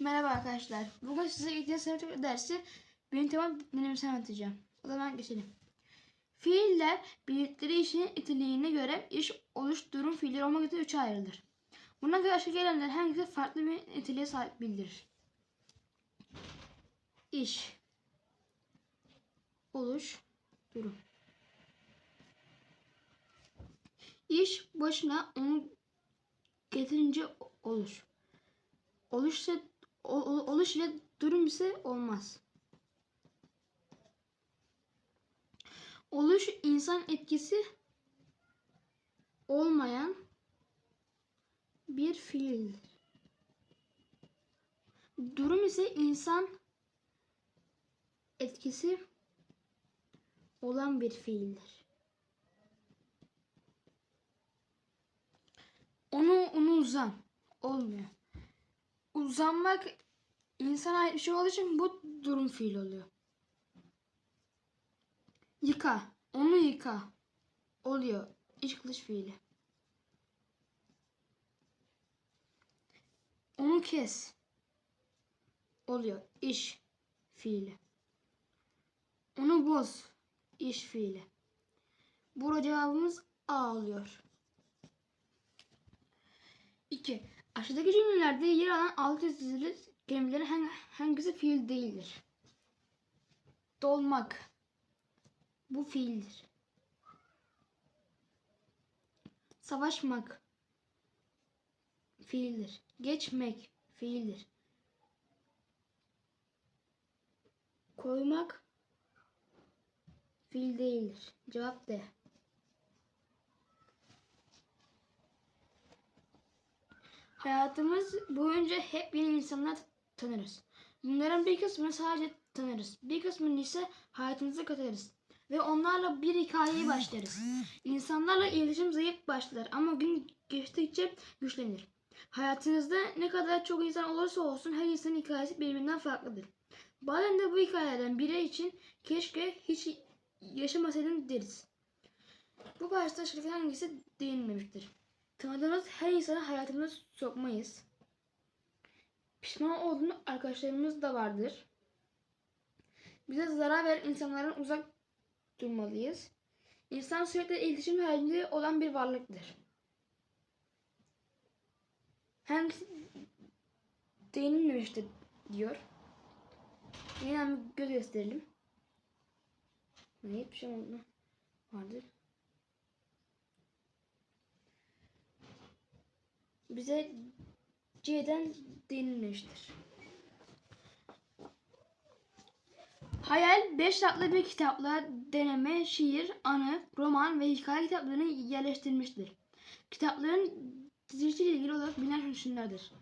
Merhaba arkadaşlar. Bugün size ihtiyaç sanatı dersi benim temel denemesini anlatacağım. O zaman geçelim. Fiiller bildikleri işin niteliğine göre iş, oluş, durum fiilleri olmak üzere üçe ayrılır. Buna göre aşağı gelenler hangisi farklı bir niteliğe sahip bildirir. İş, oluş, durum. İş başına onu getirince olur. Oluş ise o- o- oluş ile durum ise olmaz. Oluş insan etkisi olmayan bir fiildir. Durum ise insan etkisi olan bir fiildir. Onu onu olmuyor. Uzanmak insana ait şey olduğu için bu durum fiil oluyor. Yıka. Onu yıka. Oluyor. İç kılıç fiili. Onu kes. Oluyor. İş fiili. Onu boz. İş fiili. Burada cevabımız A oluyor. 2. Aşağıdaki cümlelerde yer alan alt çizili kelimelerin hang- hangisi fiil değildir? Dolmak. Bu fiildir. Savaşmak. Fiildir. Geçmek. Fiildir. Koymak. Fiil değildir. Cevap D. Hayatımız boyunca hep yeni insanlar tanırız. Bunların bir kısmını sadece tanırız. Bir kısmını ise hayatımıza katarız. Ve onlarla bir hikayeyi başlarız. İnsanlarla iletişim zayıf başlar ama gün geçtikçe güçlenir. Hayatınızda ne kadar çok insan olursa olsun her insanın hikayesi birbirinden farklıdır. Bazen de bu hikayelerden biri için keşke hiç yaşamasaydım deriz. Bu başta aşağıdaki hangisi değinmemiştir? Tanıdığımız her insanı hayatımıza sokmayız. Pişman olduğumuz arkadaşlarımız da vardır. Bize zarar veren insanlardan uzak durmalıyız. İnsan sürekli iletişim halinde olan bir varlıktır. Hangisi değinilmemiştir diyor. Yine bir göz gösterelim. Ne hiçbir şey oldu. Vardır. Bize C'den denilmiştir. Hayal 5 adlı bir kitapla deneme, şiir, anı, roman ve hikaye kitaplarını yerleştirmiştir. Kitapların dizilişiyle ilgili olarak bilinen şunlardır.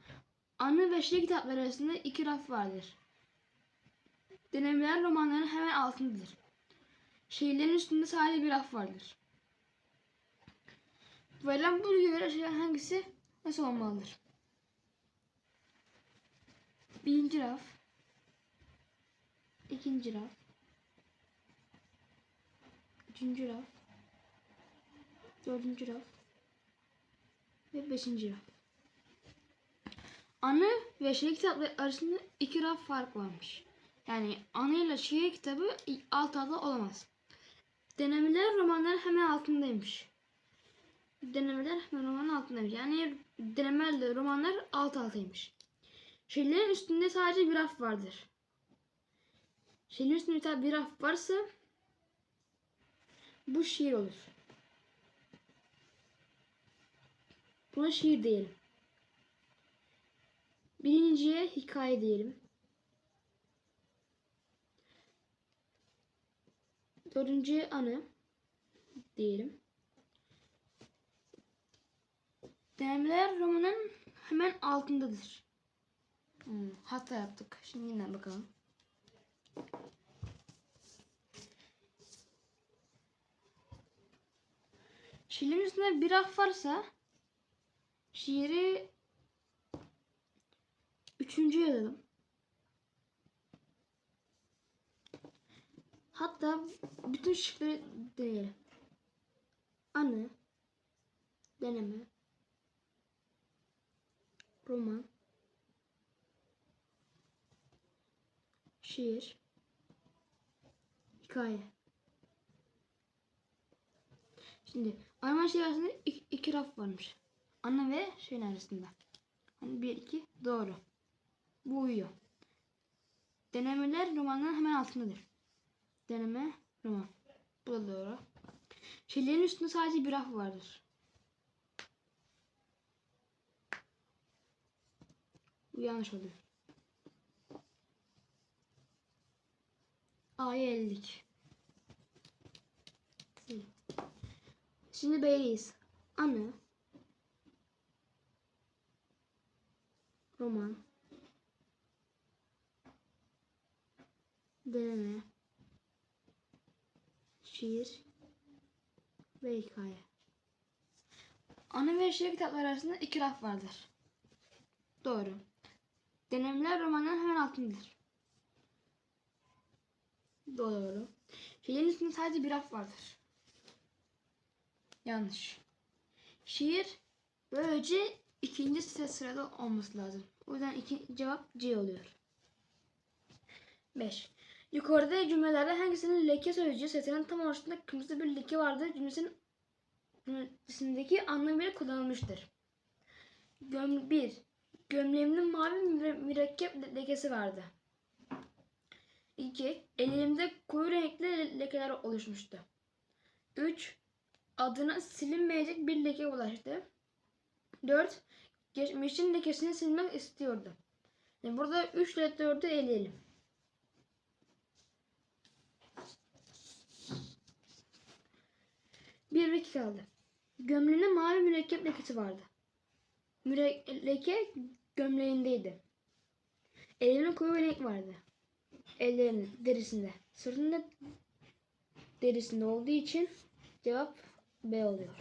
Anı ve şiir kitapları arasında iki raf vardır. Denemeler romanların hemen altındadır. Şiirlerin üstünde sadece bir raf vardır. Verilen bu göre hangisi nasıl olmalıdır? Birinci raf, ikinci raf, üçüncü raf, dördüncü raf ve beşinci raf. Anı ve şiir kitapları arasında iki raf fark varmış. Yani ile şiir kitabı alt alta olamaz. Denemeler romanların hemen altındaymış denemeler romanın altındaymış. Yani denemelerle romanlar alt altaymış. Şiirlerin üstünde sadece bir raf vardır. Şiirin üstünde bir raf varsa bu şiir olur. Buna şiir diyelim. Birinciye hikaye diyelim. Dördüncüye anı diyelim. Denemeler romanın hemen altındadır. Hmm, hata yaptık. Şimdi yeniden bakalım. Şiirin üstünde bir raf varsa şiiri üçüncü yazalım. Hatta bütün şıkları deneyelim. Anı, deneme, roman, şiir, hikaye. Şimdi Arman şiir arasında iki, iki raf varmış. Ana ve şeyin arasında. Hani bir iki doğru. Bu uyuyor. Denemeler romanların hemen altındadır. Deneme roman. Bu da doğru. Şiirlerin üstünde sadece bir raf vardır. Bu yanlış oluyor. A'ya ellik. Şimdi B'yiz. Anı. Roman. Deneme. Şiir. Ve hikaye. Ana ve şiir kitapları arasında iki raf vardır. Doğru. Denemeler romanların hemen altındadır. Doğru. Şiirin üstünde sadece bir raf vardır. Yanlış. Şiir böylece ikinci sıra sırada olması lazım. O yüzden iki, cevap C oluyor. 5. Yukarıda cümlelerde hangisinin leke sözcüğü sesinin tam ortasında kırmızı bir leke vardır cümlesinin cümlesindeki anlamıyla kullanılmıştır. Göm 1. Gömleğimde mavi müre- mürekkep lekesi vardı. 2. Elimde koyu renkli lekeler oluşmuştu. 3. Adına silinmeyecek bir leke ulaştı. 4. Geçmişin lekesini silmek istiyordu. Yani burada 3 ile 4'ü eleyelim. Bir ve iki kaldı. Gömleğinde mavi mürekkep lekesi vardı. Müre leke gömleğindeydi. Elinin koyu bir renk vardı. Ellerinin derisinde. Sırtında derisinde olduğu için cevap B oluyor.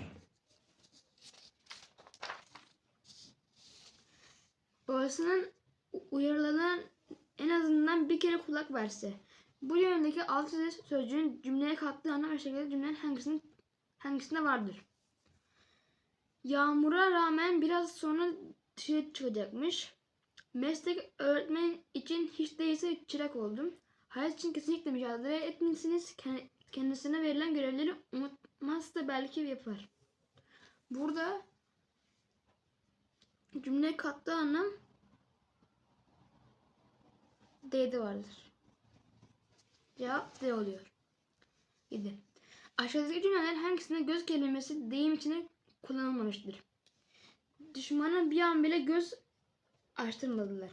Babasının uyarılarına en azından bir kere kulak verse. Bu yöndeki alt çizili sözcüğün cümleye kattığı anlam ve şekilde cümlenin hangisinin hangisinde vardır? Yağmura rağmen biraz sonra dışarı çıkacakmış. Meslek öğretmen için hiç değilse çırak oldum. Hayat için kesinlikle mücadele etmelisiniz. Kend- Kendisine verilen görevleri unutmazsa belki yapar. Burada cümle kattığı anlam D'de vardır. Cevap D oluyor. 7. Aşağıdaki cümleler hangisinde göz kelimesi deyim içinde kullanılmamıştır? Düşmana bir an bile göz açtırmadılar.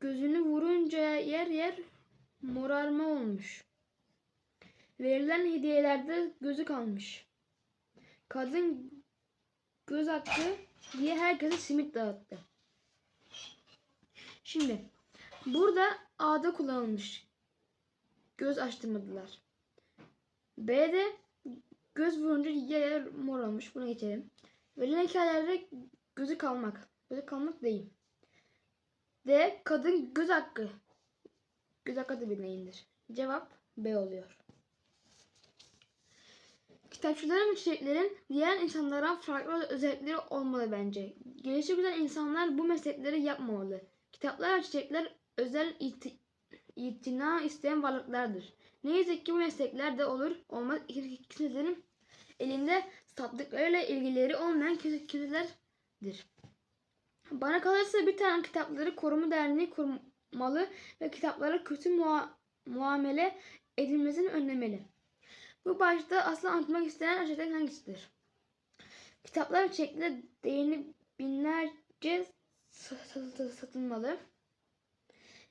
Gözünü vurunca yer yer morarma olmuş. Verilen hediyelerde gözü kalmış. Kadın göz hakkı diye herkese simit dağıttı. Şimdi burada A'da kullanılmış. Göz açtırmadılar. B'de göz vurunca yer mor olmuş. Buna geçelim. Verilen hikayelerde gözü kalmak. Gözü kalmak değil. D. Kadın göz hakkı. Göz hakkı da bir neyindir? Cevap B oluyor. Kitapçıların ve çiçeklerin diğer insanlardan farklı özellikleri olmalı bence. Gelişi güzel insanlar bu meslekleri yapmamalı. Kitaplar ve çiçekler özel iti, itina isteyen varlıklardır. Ne yazık ki bu meslekler de olur olmaz ikisinin elinde sattıklarıyla ilgileri olmayan kişilerdir. Bana kalırsa bir tane kitapları koruma derneği kurmalı ve kitaplara kötü mua- muamele edilmesini önlemeli. Bu başta asla anlatmak istenen aşağıdaki hangisidir? Kitaplar çiçekler değerini binlerce satı- satılmalı.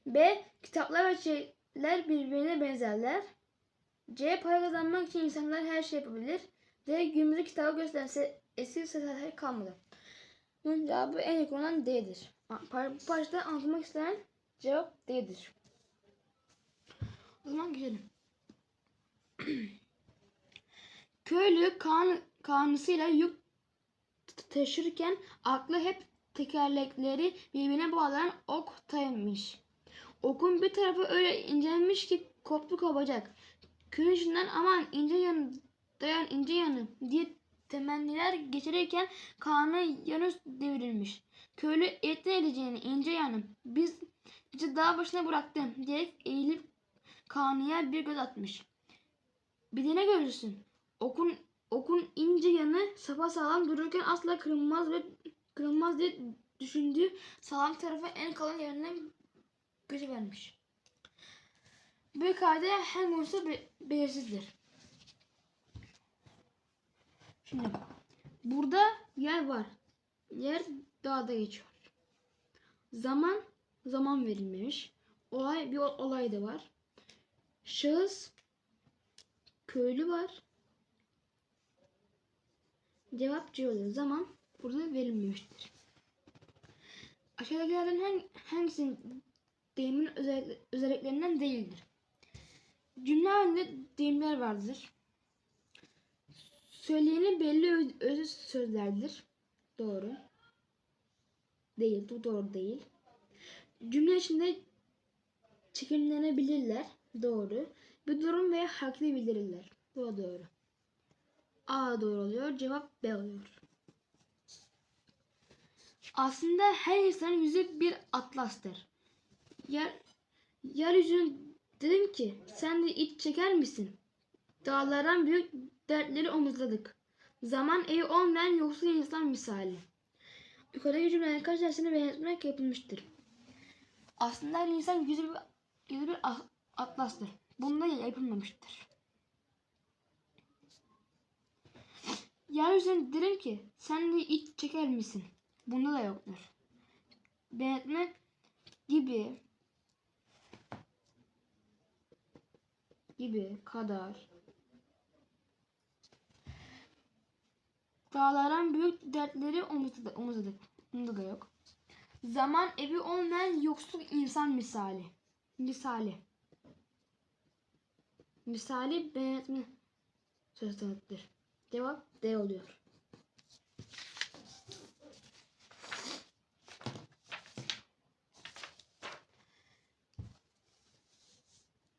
B. Kitaplar ve çiçekler birbirine benzerler. C. Para kazanmak için insanlar her şey yapabilir. D. Günümüzde kitabı gösterse eski sesler kalmadı. Bunun cevabı en yakın olan D'dir. Bu başta anlatmak istenen cevap D'dir. O zaman gidelim. Köylü kan, kanısıyla yük taşırken aklı hep tekerlekleri birbirine bağlayan oktaymış. Okun bir tarafı öyle incelmiş ki koptu kopacak. Köyün içinden aman ince yanı dayan ince yanı diye temenniler geçirirken Kaan'ın yanı devrilmiş. Köylü etten edeceğini ince yanım biz bizi dağ başına bıraktın diyerek eğilip Kaan'ya bir göz atmış. Bir de ne görürsün? Okun okun ince yanı sapasağlam dururken asla kırılmaz ve kırılmaz diye düşündüğü sağlam tarafa en kalın yerine gözü vermiş. Bu hikayede hem konusu be- belirsizdir. Şimdi burada yer var. Yer dağda geçiyor. Zaman zaman verilmemiş. Olay bir ol- olay da var. Şahıs köylü var. Cevap C. Zaman burada verilmemiştir. Aşağıdakilerden hangi, hangisinin deyimin özellik- özelliklerinden değildir? Cümle halinde deyimler vardır. Söyleyeni belli öz, sözlerdir. Doğru. Değil. Bu doğru değil. Cümle içinde çekimlenebilirler. Doğru. Bir durum veya haklı bildirirler. Bu doğru. A doğru oluyor. Cevap B oluyor. Aslında her insanın yüzü bir atlastır. Yer, yeryüzüne dedim ki sen de iç çeker misin? Dağlardan büyük dertleri omuzladık. Zaman evi olmayan yoksul insan misali. Yukarıdaki cümlelerin kaç dersine benzetmek yapılmıştır. Aslında her insan yüzü bir, yüzü bir atlastır. Bunda yapılmamıştır. Yeryüzüne derim ki sen de iç çeker misin? Bunda da yoktur. Benzetme gibi gibi kadar dağların büyük dertleri omuzladık. omuzladık. Bunda da yok. Zaman evi olmayan yoksul insan misali. Misali. Misali benzetme söz tanıttır. Cevap D oluyor.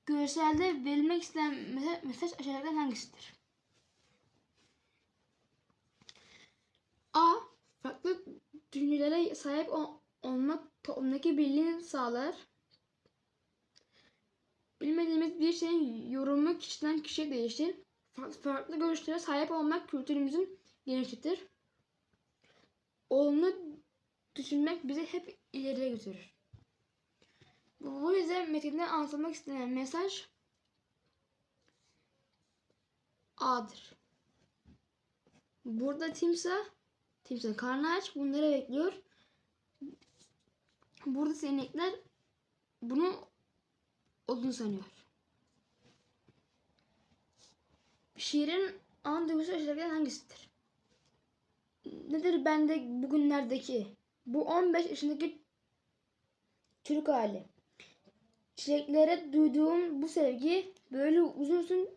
Görselde verilmek istenen mesaj aşağıdakilerden hangisidir? A. Farklı düşüncelere sahip ol- olmak toplumdaki birliğini sağlar. Bilmediğimiz bir şeyin yorumu kişiden kişiye değişir. Fa- Farklı görüşlere sahip olmak kültürümüzün genişletir. Olumlu düşünmek bizi hep ileriye götürür. Bu yüzden metinde anlatılmak istenen mesaj A'dır. Burada timsah, timsah karnı aç bunları bekliyor. Burada sinekler bunu odun sanıyor. Şiirin an duygusu aşağıdakilerden hangisidir? Nedir bende bugünlerdeki? Bu 15 yaşındaki çocuk hali. Çiçeklere duyduğum bu sevgi böyle uzun uzun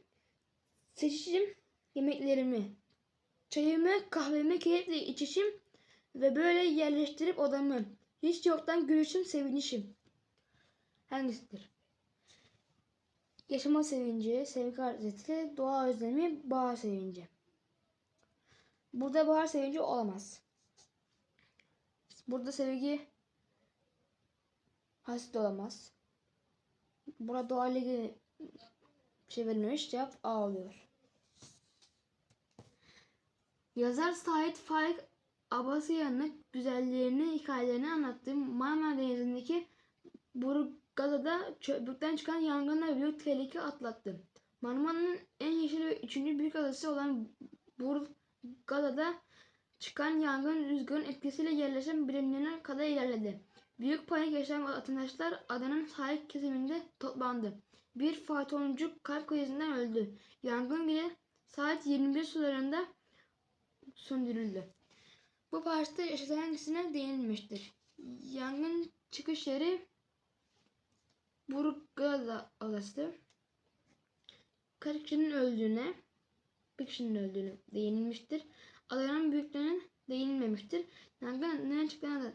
seçişim yemeklerimi, çayımı, kahvemi keyifle içişim ve böyle yerleştirip odamı. Hiç yoktan gülüşüm, sevinişim. Hangisidir? Yaşama sevinci, sevgi arzeti, doğa özlemi, bahar sevinci. Burada bahar sevinci olamaz. Burada sevgi hasret olamaz. Burada doğayla ilgili şey verilmemiş. Cevap A oluyor. Yazar Sait Faik Abasıyan'ın güzelliğini, hikayelerini anlattığı Marmara Denizi'ndeki Burgazada çöplükten çıkan yangınla büyük tehlike atlattı. Marmara'nın en yeşil ve üçüncü büyük adası olan Burgazada çıkan yangın rüzgarın etkisiyle yerleşen birimlerine kadar ilerledi. Büyük panik yaşayan vatandaşlar adanın sahil kesiminde toplandı. Bir faytoncu kalp krizinden öldü. Yangın gece saat 21 sularında söndürüldü. Bu parçada yaşayan hangisine değinilmiştir? Yangın çıkış yeri Burgaz Adası. Kaç kişinin öldüğüne, bir kişinin öldüğüne değinilmiştir. Adanın büyüklüğüne değinilmemiştir. Yangın neden çıktığına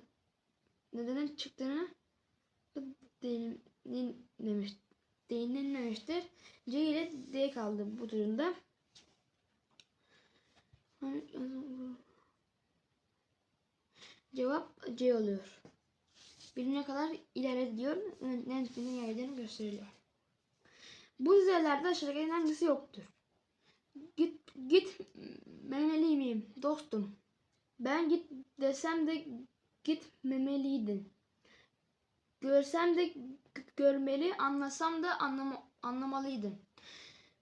neden çıktığına da değinilmemiş, değinilmemiştir. C ile D kaldı bu durumda. Cevap C oluyor. gününe kadar ilerledi diyor. Günün ilerlediğini gösteriliyor. Bu dizelerde aşağıdakilerin hangisi yoktur? Git git memeli miyim dostum? Ben git desem de gitmemeliydin. Görsem de görmeli, anlasam da anlama, anlamalıydın.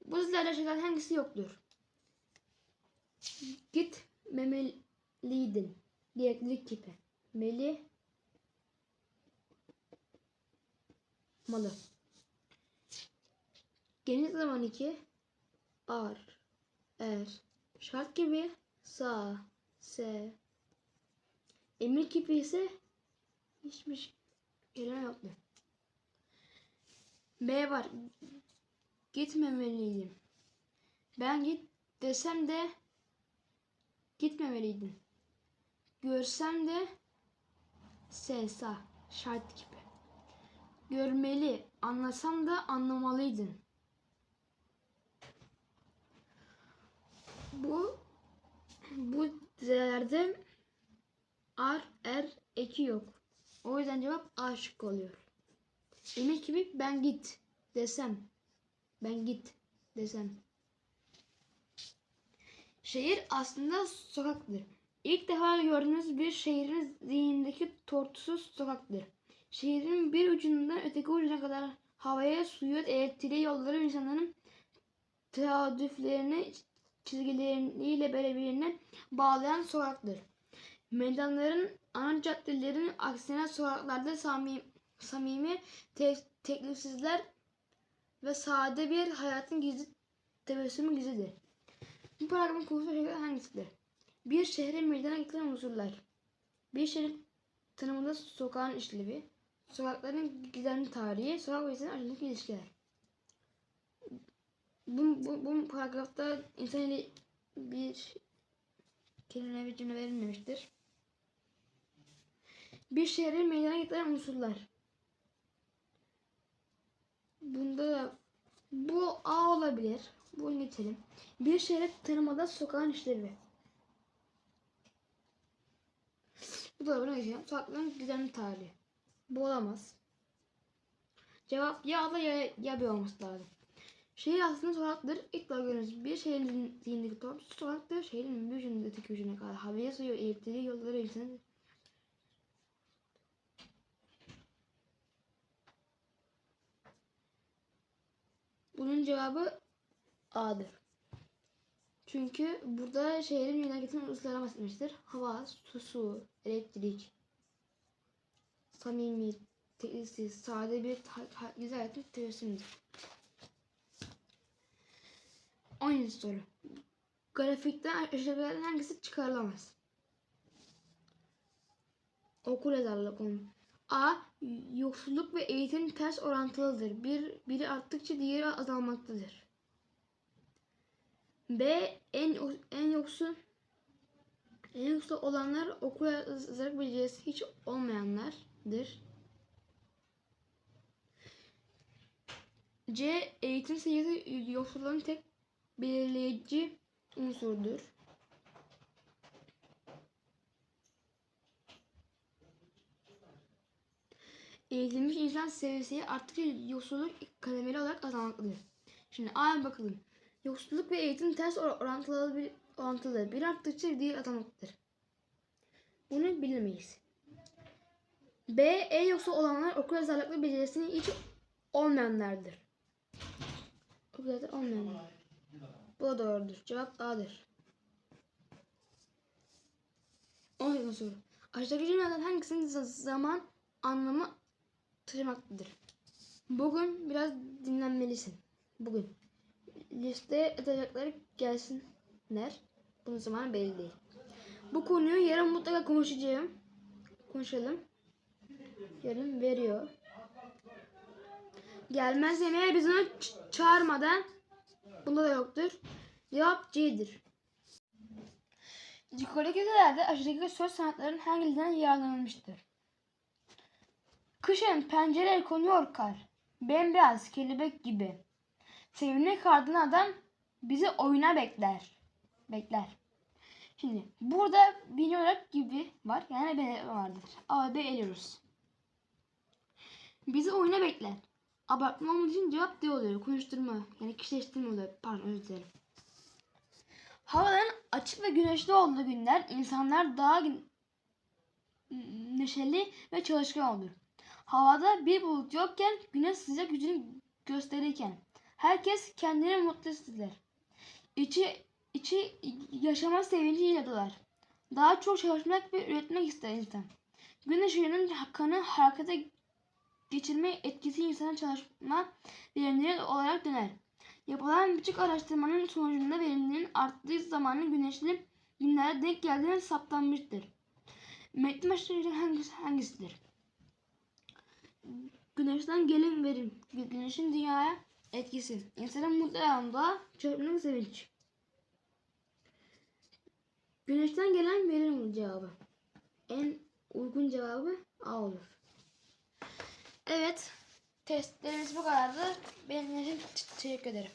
Bu dizilerde aşağıdakilerin hangisi yoktur? Gitmemeliydin. Diyeklilik kipi. Meli malı. Geniş zaman 2 ar er şart gibi sa se emir kipi ise hiçbir kelime yoktu. B var. Gitmemeliydim. Ben git desem de gitmemeliydim. Görsem de sesa şart gibi. Görmeli, anlasam da anlamalıydın. Bu bu dizelerde ar, er, eki yok. O yüzden cevap A şıkkı oluyor. Demek gibi ben git desem. Ben git desem. Şehir aslında sokaktır. İlk defa gördüğünüz bir şehrin zihnindeki tortusuz sokaktır. Şehrin bir ucundan öteki ucuna kadar havaya, suyu, elektriği, yolları, insanların teadüflerini çizgileriyle birbirine bağlayan sokaktır. Meydanların, ana caddelerin aksine sokaklarda samimi, samimi te- teklifsizler ve sade bir hayatın gizli tebessümü gizlidir. Bu paragrafın konusu şeyler hangisidir? Bir şehre meydana getirilen unsurlar. Bir şehrin tanımında sokağın işlevi, sokakların gizemli tarihi, sokak ve insanın arasındaki ilişkiler. Bu, bu, bu paragrafta insan ile bir kelime bir cümle verilmemiştir. Bir şehre meydana getiren unsurlar. Bunda da bu A olabilir. Bunu geçelim. Bir şehre tanımada sokağın işlevi. Bu da buna geçelim. Sokakların gizemli tarihi. Bu olamaz. Cevap ya A da ya, ya B olması lazım. Şehir aslında sokaktır. İlk gördüğünüz bir şehrin zihnindeki top sokaktır. Şehrin bir ucundan öteki ucuna kadar havaya, suyu, elektriği, yolları, insanı Bunun cevabı A'dır. Çünkü burada şehrin getiren unsurlara bahsetmiştir. Hava, su, su, elektrik, samimi, teklifsiz, sade bir güzel hayatın tebessümüdür. 17 soru. Grafikten aşağıdakilerden hangisi çıkarılamaz? Okul yazarlığı konu. A. Yoksulluk ve eğitim ters orantılıdır. Bir, biri arttıkça diğeri azalmaktadır. B. En, en yoksul en yoksul olanlar okul yazarlık becerisi hiç olmayanlardır. C. Eğitim seviyesi yoksulluğun tek belirleyici unsurdur. Eğitilmiş insan seviyesi arttıkça yoksulluk kademeli olarak azalmaktadır. Şimdi A'ya bakalım. Yoksulluk ve eğitim ters or- orantılı bir orantılıdır. Bir arttıkça diğer azalmaktadır. Bunu bilemeyiz. B. En yoksul olanlar okul yazarlıklı becerisini hiç olmayanlardır. Okul yazarlıklı olmayanlar. Bu da doğrudur. Cevap A'dır. 17. soru. Aşağıdaki cümlelerden hangisinin za- zaman anlamı taşımaktadır? Bugün biraz dinlenmelisin. Bugün. Listeye atacakları gelsinler. Bunun zamanı belli değil. Bu konuyu yarın mutlaka konuşacağım. Konuşalım. Yarın veriyor. Gelmez yemeğe biz onu çağırmadan Bunda da yoktur. Cevap C'dir. Özelerde aşağıdaki söz sanatlarının hangilerinden yararlanılmıştır? Kışın pencereler konuyor kar. Bembeyaz kelebek gibi. Sevimli kardan adam bizi oyuna bekler. Bekler. Şimdi burada bir olarak gibi var. Yani B vardır. A B eliyoruz. Bizi oyuna bekler. Abartma olmadığı için cevap D oluyor. Konuşturma. Yani kişileştirme oluyor. Pardon özür dilerim. Havaların açık ve güneşli olduğu günler insanlar daha neşeli ve çalışkan olur. Havada bir bulut yokken güneş sıcak gücünü gösterirken herkes kendini mutlu hisseder. İçi, içi yaşama sevinciyle dolar. Daha çok çalışmak ve üretmek ister insan. Gün ışığının kanı harekete geçirme etkisi insana çalışma verimleri olarak döner. Yapılan birçok araştırmanın sonucunda verimliliğin arttığı zamanın güneşli günlere denk geldiğine saptanmıştır. Metni başlıca hangisi, hangisidir? Güneşten gelen verim ve güneşin dünyaya etkisi. İnsanın mutlu anında çocukluğun sevinç. Güneşten gelen verim cevabı. En uygun cevabı A olur. Evet. Testlerimiz bu kadardı. Benim için teşekkür ederim.